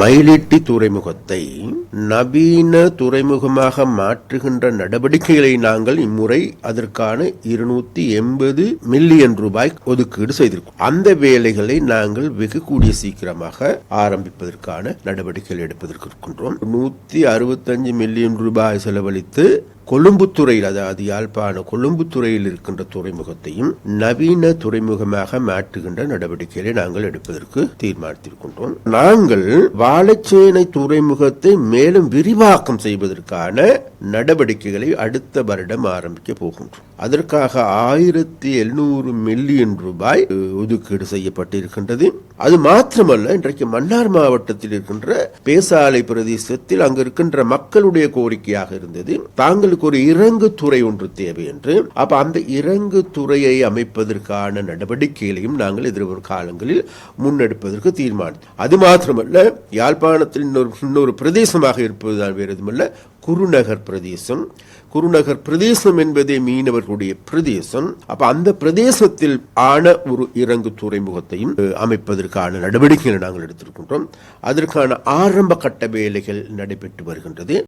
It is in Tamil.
மயிலிட்டி துறைமுகத்தை நவீன துறைமுகமாக மாற்றுகின்ற நடவடிக்கைகளை நாங்கள் இம்முறை அதற்கான இருநூத்தி எண்பது மில்லியன் ரூபாய் ஒதுக்கீடு செய்திருக்கோம். அந்த வேலைகளை நாங்கள் வெகு கூடிய சீக்கிரமாக ஆரம்பிப்பதற்கான நடவடிக்கைகள் எடுப்பதற்கு இருக்கின்றோம். நூத்தி அறுபத்தஞ்சு மில்லியன் ரூபாய் செலவழித்து கொழும்புத்துறையில் அதாவது யாழ்ப்பாண கொழும்புத்துறையில் இருக்கின்ற துறைமுகத்தையும் நவீன துறைமுகமாக மாற்றுகின்ற நடவடிக்கைகளை நாங்கள் எடுப்பதற்கு தீர்மானித்திருக்கின்றோம். நாங்கள் வாழைச்சேனை துறைமுகத்தை மேலும் விரிவாக்கம் செய்வதற்கான நடவடிக்கைகளை அடுத்த வருடம் ஆரம்பிக்க போகின்றோம். அதற்காக ஆயிரத்தி எழுநூறு மில்லியன் ரூபாய் ஒதுக்கீடு செய்யப்பட்டிருக்கின்றது. அது மாத்திரமல்ல இன்றைக்கு மன்னார் மாவட்டத்தில் இருக்கின்ற பேசாலை பிரதேசத்தில் அங்கு இருக்கின்ற மக்களுடைய கோரிக்கையாக இருந்தது. தாங்கள் தாங்களுக்கு ஒரு இறங்கு துறை ஒன்று தேவை என்று. அப்ப அந்த இறங்கு துறையை அமைப்பதற்கான நடவடிக்கைகளையும் நாங்கள் எதிர்வரும் காலங்களில் முன்னெடுப்பதற்கு தீர்மானம் அது மாத்திரமல்ல யாழ்ப்பாணத்தில் இன்னொரு இன்னொரு பிரதேசமாக இருப்பதுதான் வேறு எதுவுமல்ல குருநகர் பிரதேசம். குருநகர் பிரதேசம் என்பதே மீனவர்களுடைய பிரதேசம். அப்ப அந்த பிரதேசத்தில் ஆன ஒரு இறங்கு துறைமுகத்தையும் அமைப்பதற்கான நடவடிக்கைகளை நாங்கள் எடுத்திருக்கின்றோம். அதற்கான ஆரம்ப கட்ட வேலைகள் நடைபெற்று வருகின்றது.